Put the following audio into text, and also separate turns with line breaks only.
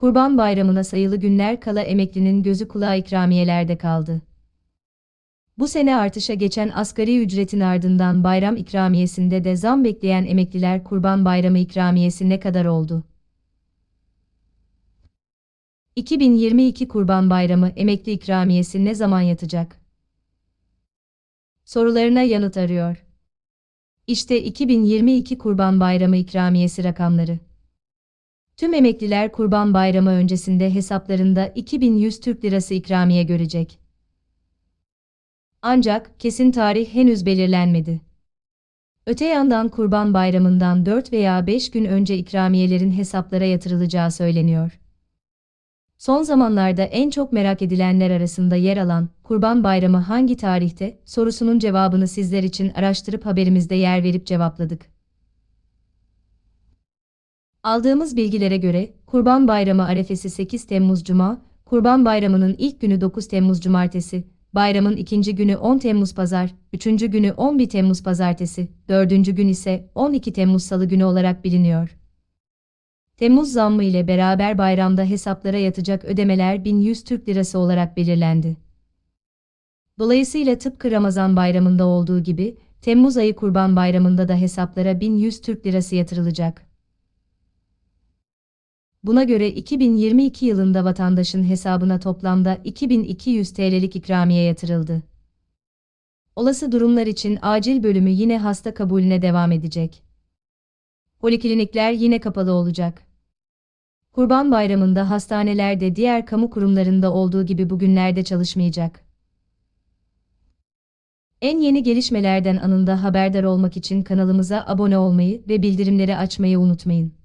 Kurban Bayramı'na sayılı günler kala emeklinin gözü kulağı ikramiyelerde kaldı. Bu sene artışa geçen asgari ücretin ardından bayram ikramiyesinde de zam bekleyen emekliler Kurban Bayramı ikramiyesi ne kadar oldu? 2022 Kurban Bayramı emekli ikramiyesi ne zaman yatacak? Sorularına yanıt arıyor. İşte 2022 Kurban Bayramı ikramiyesi rakamları. Tüm emekliler Kurban Bayramı öncesinde hesaplarında 2100 Türk Lirası ikramiye görecek. Ancak kesin tarih henüz belirlenmedi. Öte yandan Kurban Bayramı'ndan 4 veya 5 gün önce ikramiyelerin hesaplara yatırılacağı söyleniyor. Son zamanlarda en çok merak edilenler arasında yer alan Kurban Bayramı hangi tarihte sorusunun cevabını sizler için araştırıp haberimizde yer verip cevapladık. Aldığımız bilgilere göre Kurban Bayramı arefesi 8 Temmuz Cuma, Kurban Bayramı'nın ilk günü 9 Temmuz Cumartesi, bayramın ikinci günü 10 Temmuz Pazar, üçüncü günü 11 Temmuz Pazartesi, dördüncü gün ise 12 Temmuz Salı günü olarak biliniyor. Temmuz zammı ile beraber bayramda hesaplara yatacak ödemeler 1100 Türk Lirası olarak belirlendi. Dolayısıyla tıpkı Ramazan bayramında olduğu gibi, Temmuz ayı Kurban Bayramı'nda da hesaplara 1100 Türk Lirası yatırılacak. Buna göre 2022 yılında vatandaşın hesabına toplamda 2200 TL'lik ikramiye yatırıldı. Olası durumlar için acil bölümü yine hasta kabulüne devam edecek. Poliklinikler yine kapalı olacak. Kurban Bayramı'nda hastanelerde diğer kamu kurumlarında olduğu gibi bugünlerde çalışmayacak. En yeni gelişmelerden anında haberdar olmak için kanalımıza abone olmayı ve bildirimleri açmayı unutmayın.